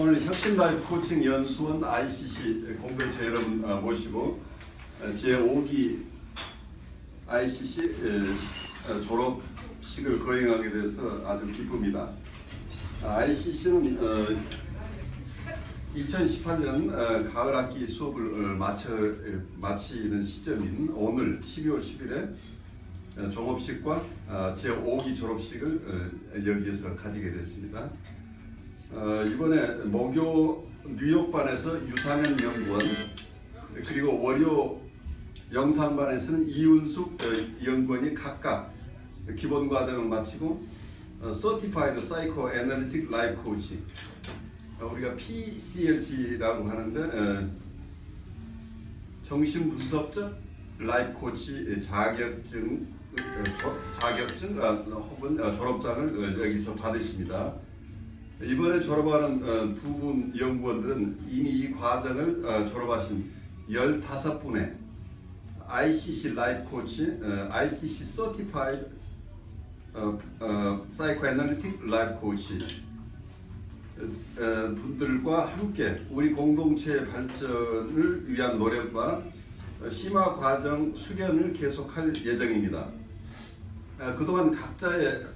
오늘 혁신 라이프 코칭 연수원 ICC 공동체 여러분 어, 모시고 어, 제5기 ICC 에, 어, 졸업식을 거행하게 돼서 아주 기쁩니다. ICC는 2018년 어, 가을 학기 수업을 어, 마쳐, 마치는 시점인 오늘 12월 10일에 어, 종업식과 어, 제5기 졸업식을 어, 여기에서 가지게 됐습니다. 어, 이번에 모교 뉴욕반에서 유상현 연구원 그리고 월요 영상반에서는 이윤숙 어, 연구원이 각각 기본 과정을 마치고 Psycho Analytic Life Coach 어, 우리가 PCLC라고 하는데 어, 정신분석적 라이프 코치 자격증 어, 조- 자격증 어, 혹은 어, 졸업장을 어, 여기서 받으십니다. 이번에 졸업하는 두 분 연구원들은 이미 이 과정을 어, 졸업하신 15분의 ICC 라이프 코치, 어, ICC 어, 어, Psychoanalytic Life Coach 어, 분들과 함께 우리 공동체의 발전을 위한 노력과 어, 심화 과정 수련을 계속할 예정입니다. 어, 그동안 각자의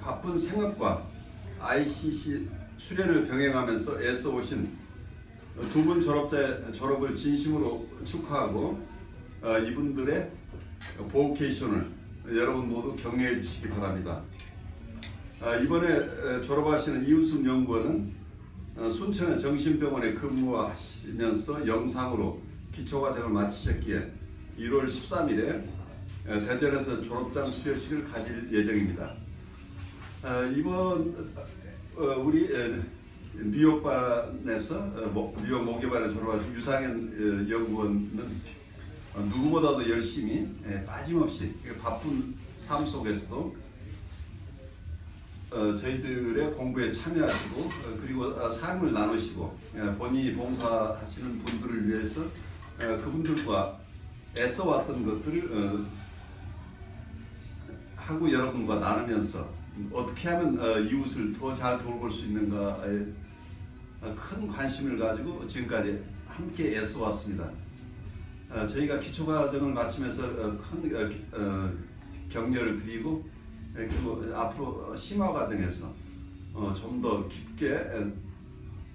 바쁜 생업과 ICC 수련을 병행하면서 애써 오신 두 분 졸업자의 졸업을 진심으로 축하하고 어, 이분들의 보케이션을 여러분 모두 격려해 주시기 바랍니다. 아, 이번에 에, 졸업하시는 이웃순 연구원은 어, 순천의 정신병원에 근무하시면서 영상으로 기초과정을 마치셨기에 1월 13일에 대전에서 졸업장 수여식을 가질 예정입니다. 아, 이번 어, 우리 에, 뉴욕반에서 어, 모- 뉴욕 모교반에 졸업하신 유상현 어, 연구원은 어, 누구보다도 열심히 에, 빠짐없이 그 바쁜 삶 속에서도 어, 저희들의 공부에 참여하시고 어, 그리고 어, 삶을 나누시고 예, 본인이 봉사하시는 분들을 위해서 어, 그분들과 애써왔던 것들을 어, 하고 여러분과 나누면서 어떻게 하면 어, 이웃을 더 잘 돌볼 수 있는가에 어, 큰 관심을 가지고 지금까지 함께 애써왔습니다. 어, 저희가 기초과정을 마치면서 어, 큰 격려를 드리고 예, 그리고 앞으로 심화 과정에서 어, 좀더 깊게 에,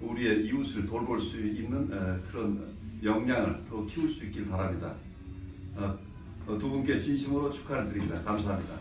우리의 이웃을 돌볼 수 있는 에, 그런 역량을 더 키울 수 있길 바랍니다. 두 분께 진심으로 축하를 드립니다. 감사합니다.